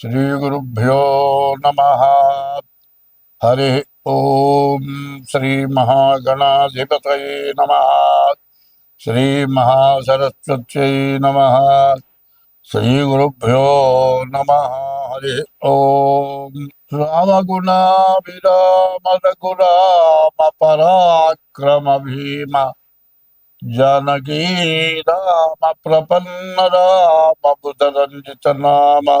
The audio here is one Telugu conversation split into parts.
श्रीगुरुभ्यो नमः। हरि ॐ श्रीमहागणाधिपतये नमः। श्रीमहासरस्वत्यै नमः। श्रीगुरुभ्यो नमः। हरि ॐ पराक्रम भीम जानकी राम प्रपन्न राम बुधरञ्जित नाम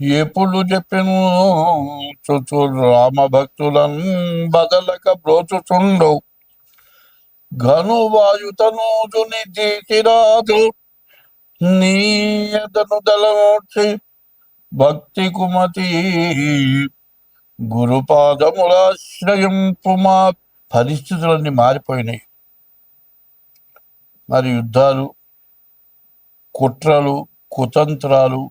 ఎప్పుడు చెప్పిను చుచు రామ భక్తులను బదలక బ్రోచుచుండు. ఘను వాయుతనూజుని తీసిరాదు నీయతను దళమూర్చి భక్తి కుమతి గురుపాదములాశ్రయింపు మా పరిస్థితులన్నీ మారిపోయినాయి. మరి యుద్ధాలు కుట్రలు కుతంత్రాలు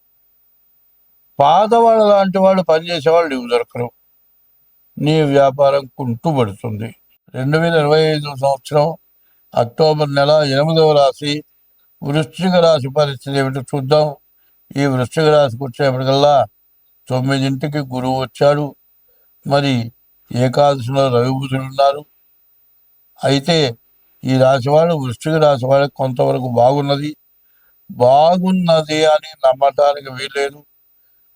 పాతవాళ్ళ లాంటి వాళ్ళు పనిచేసేవాళ్ళు నీకు దొరకరు. నీ వ్యాపారం కుంటుపడుతుంది. రెండు వేల ఇరవై ఐదు సంవత్సరం అక్టోబర్ నెల ఎనిమిదవ రాశి వృశ్చిక రాశి పరిస్థితి ఏమిటో చూద్దాం. ఈ వృశ్చిక రాశికి వచ్చేప్పటికల్లా తొమ్మిదింటికి గురువు వచ్చాడు. మరి ఏకాదశిలో రవి ఉన్నారు. అయితే ఈ రాశి వాళ్ళు వృశ్చిక రాశి వాళ్ళకి కొంతవరకు బాగున్నది. బాగున్నది అని నమ్మటానికి వీల్లేదు.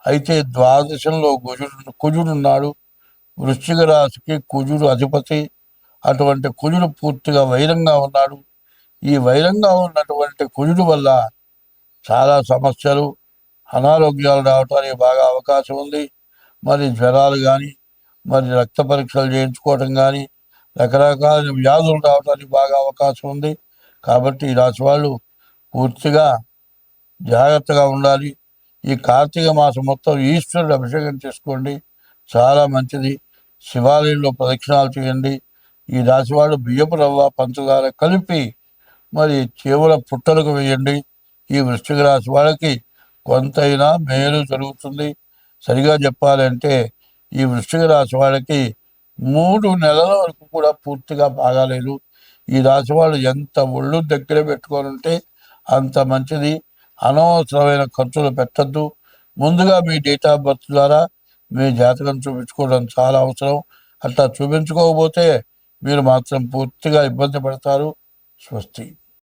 అయితే ద్వాదశంలో కుజుడు కుజుడున్నాడు వృశ్చిక రాశికి కుజుడు అధిపతి. అటువంటి కుజుడు పూర్తిగా వైరంగా ఉన్నాడు. ఈ వైరంగా ఉన్నటువంటి కుజుడు వల్ల చాలా సమస్యలు అనారోగ్యాలు రావడానికి బాగా అవకాశం ఉంది. మరి జ్వరాలు కానీ మరి రక్త పరీక్షలు చేయించుకోవటం కానీ రకరకాల వ్యాధులు రావడానికి బాగా అవకాశం ఉంది. కాబట్టి ఈ రాశి వాళ్ళు పూర్తిగా జాగ్రత్తగా ఉండాలి. ఈ కార్తీక మాసం మొత్తం ఈశ్వరుడు అభిషేకం చేసుకోండి. చాలా మంచిది. శివాలయంలో ప్రదక్షిణాలు చేయండి. ఈ రాశివాడు బియ్యపు రవ్వ పంచదార కలిపి మరి చేవుల పుట్టలకు వేయండి. ఈ వృశ్చిక రాశి వాళ్ళకి కొంతైనా మేలు జరుగుతుంది. సరిగా చెప్పాలంటే ఈ వృశ్చిక రాశి వాళ్ళకి మూడు నెలల వరకు కూడా పూర్తిగా బాగాలేదు. ఈ రాశి వాళ్ళు ఎంత ఒళ్ళు దగ్గర పెట్టుకొని ఉంటే అంత మంచిది. అనవసరమైన ఖర్చులు పెట్టద్దు. ముందుగా మీ డేట్ ఆఫ్ బర్త్ ద్వారా మీ జాతకం చూపించుకోవడం చాలా అవసరం. అట్లా చూపించుకోకపోతే మీరు మాత్రం పూర్తిగా ఇబ్బంది పడతారు. స్వస్తి.